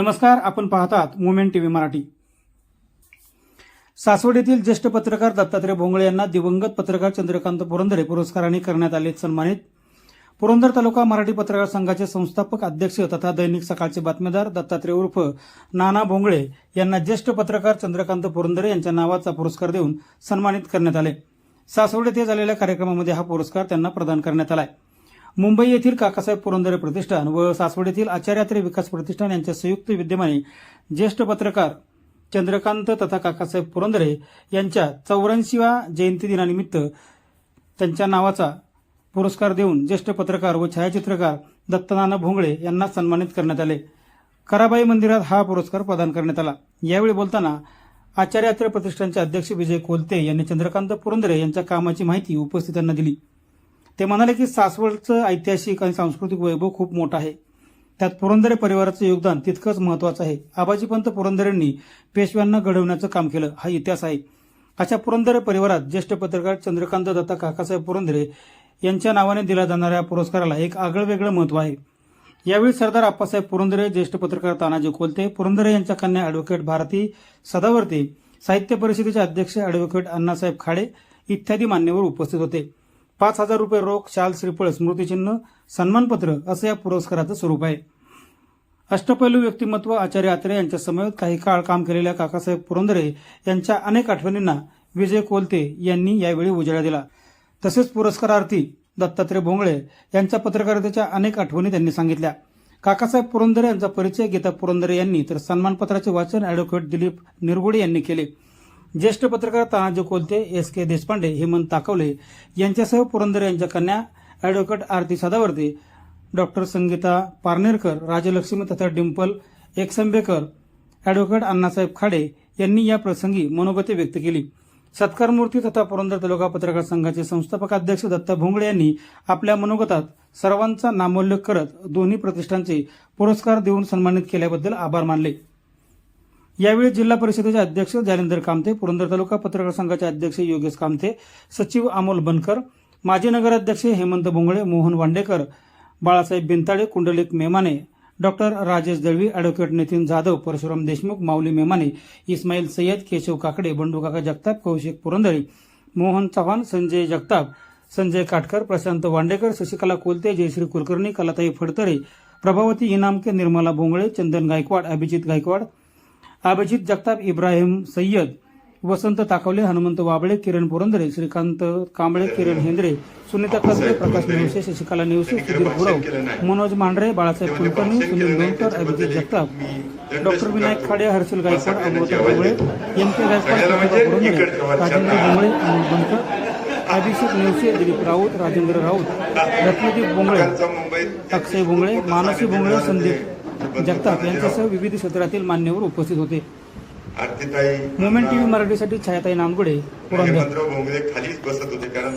नमस्कार आपण पाहतात मुवमेंट टीव्ही मराठी. सासवड ज्येष्ठ पत्रकार दत्तात्रय भोंगळे यांना दिवंगत पत्रकार चंद्रकांत पुरंदरे पुरस्काराने करण्यात आले सन्मानित. पुरंदर तालुका मराठी पत्रकार संघाचे संस्थापक अध्यक्ष तथा दैनिक सकाळचे बातमीदार दत्तात्रय उर्फ नाना भोंगळे यांना ज्येष्ठ पत्रकार चंद्रकांत पुरंदरे यांच्या नावाचा पुरस्कार देऊन सन्मानित करण्यात आले. सासवड येथे झालेल्या कार्यक्रमामध्ये हा पुरस्कार त्यांना प्रदान करण्यात आला आहे मुंबई येथील काकासाहेब पुरंदरे प्रतिष्ठान व सासवड येथील आचार्यात्रे विकास प्रतिष्ठान यांच्या संयुक्त विद्यमाने ज्येष्ठ पत्रकार चंद्रकांत तथा काकासाहेब पुरंदरे यांच्या चौऱ्याऐंशीव्या जयंती दिनानिमित्त त्यांच्या नावाचा पुरस्कार देऊन ज्येष्ठ पत्रकार व छायाचित्रकार दत्तनाना भोंगळे यांना सन्मानित करण्यात आले. कराबाई मंदिरात हा पुरस्कार प्रदान करण्यात आला. यावेळी बोलताना आचार्यात्रे प्रतिष्ठानचे अध्यक्ष विजय कोलते यांनी चंद्रकांत पुरंदरे यांच्या कामाची माहिती उपस्थितांना दिली. ते म्हणाले की सासवडचं ऐतिहासिक आणि सांस्कृतिक वैभव खूप मोठं आहे. त्यात पुरंदरे परिवाराचं योगदान तितकंच महत्वाचं आहे. आबाजीपंत पुरंदरेंनी पेशव्यांना घडवण्याचं काम केलं. हा इतिहास आहे. अशा पुरंदरे परिवारात ज्येष्ठ पत्रकार चंद्रकांत दत्ता काकासाहेब पुरंदरे यांच्या नावाने दिला जाणाऱ्या पुरस्काराला एक आगळं वेगळं महत्त्व आहे. यावेळी सरदार आप्पासाहेब पुरंदरे ज्येष्ठ पत्रकार तानाजी कोलते पुरंदरे यांच्या कन्या अॅडव्होकेट भारती सदावर्ते साहित्य परिषदेचे अध्यक्ष अॅडव्होकेट अण्णासाहेब खाडे इत्यादी मान्यवर उपस्थित होते. पाच हजार रुपये रोख शाल श्रीफळ स्मृतिचिन्ह सन्मानपत्र असं या पुरस्काराचं स्वरूप आहे. अष्टपैलू व्यक्तिमत्व आचार्य आत्रे यांच्या समवेत काही काळ काम केलेल्या काकासाहेब पुरंदरे यांच्या अनेक आठवणींना विजय कोलते यांनी यावेळी उजाळा दिला. तसेच पुरस्कारार्थी दत्तात्रय भोंगळे यांच्या पत्रकारितेच्या अनेक आठवणी त्यांनी सांगितल्या. काकासाहेब पुरंदरे यांचा परिचय गीता पुरंदरे यांनी तर सन्मानपत्राचे वाचन अॅडव्होकेट दिलीप निरगुडे यांनी केले. ज्येष्ठ पत्रकार तानाजी कोलते एस के देशपांडे हेमंत ताकवले यांच्यासह पुरंदर यांच्या कन्या अॅडव्होकेट आरती सदावर्ते डॉक्टर संगीता पारनेरकर राजलक्ष्मी तथा डिंपल एकसंबेकर अॅडव्होकेट अण्णासाहेब खाडे यांनी या प्रसंगी मनोगते व्यक्त केली. सत्कारमूर्ती तथा पुरंदर तालुका पत्रकार संघाचे संस्थापक अध्यक्ष दत्ता भोंगळे यांनी आपल्या मनोगतात सर्वांचा नामोल्लेख करत दोन्ही प्रतिष्ठानचे पुरस्कार देऊन सन्मानित केल्याबद्दल आभार मानले. यावेळी जिल्हा परिषदेचे अध्यक्ष जालिंदर कामते पुरंदर तालुका पत्रकार संघाचे अध्यक्ष योगेश कामते सचिव अमोल बनकर माजी नगराध्यक्ष Hemant Bhongale Mohan Wandekar Balasaheb Bintade Kundalik Memane doctor Rajesh Dalvi advocate Nitin Jadhav Parshuram Deshmukh Mauli Memane Ismail Sayyed Keshav Kakade Bandukaka Jagtap Kaushik Purandari Mohan Chavan Sanjay Jagtap Sanjay Katkar Prashant Wandekar Shashikala Kolte Jayashree Kulkarni Kalatai Phadtare Prabhavati Inamke Nirmala Bhongale Chandan Gaikwad Abhijit Gaikwad Abhijit Jagtap Ibrahim Sayyed Vasant Takawale Hanumant Wable Kiran Purandare Shrikant Kamble Kiran Hendre Sunita Kasbe Prakash Nevase Shashikala Nevase Sudhir Gurav Manoj Mandhare Balasaheb Kulkarni Sunil Lonkar Abhijit Jagtap doctor Vinayak Khade Harshal Gaikwad Amruta Bhongale M K Gaikwad Rajendra Bhongale Anil Bankar Abhishek Nevase Dilip Raut Rajendra Raut Ratnadeep Bhongale Akshay Bhongale Mansi Bhongale Sandeep Jagtap यांच्यासह विविध क्षेत्रातील मान्यवर उपस्थित होते. Movement TV मराठीसाठी छायाताई नांदगुडे पुरंदर. खालीच बसत होते कारण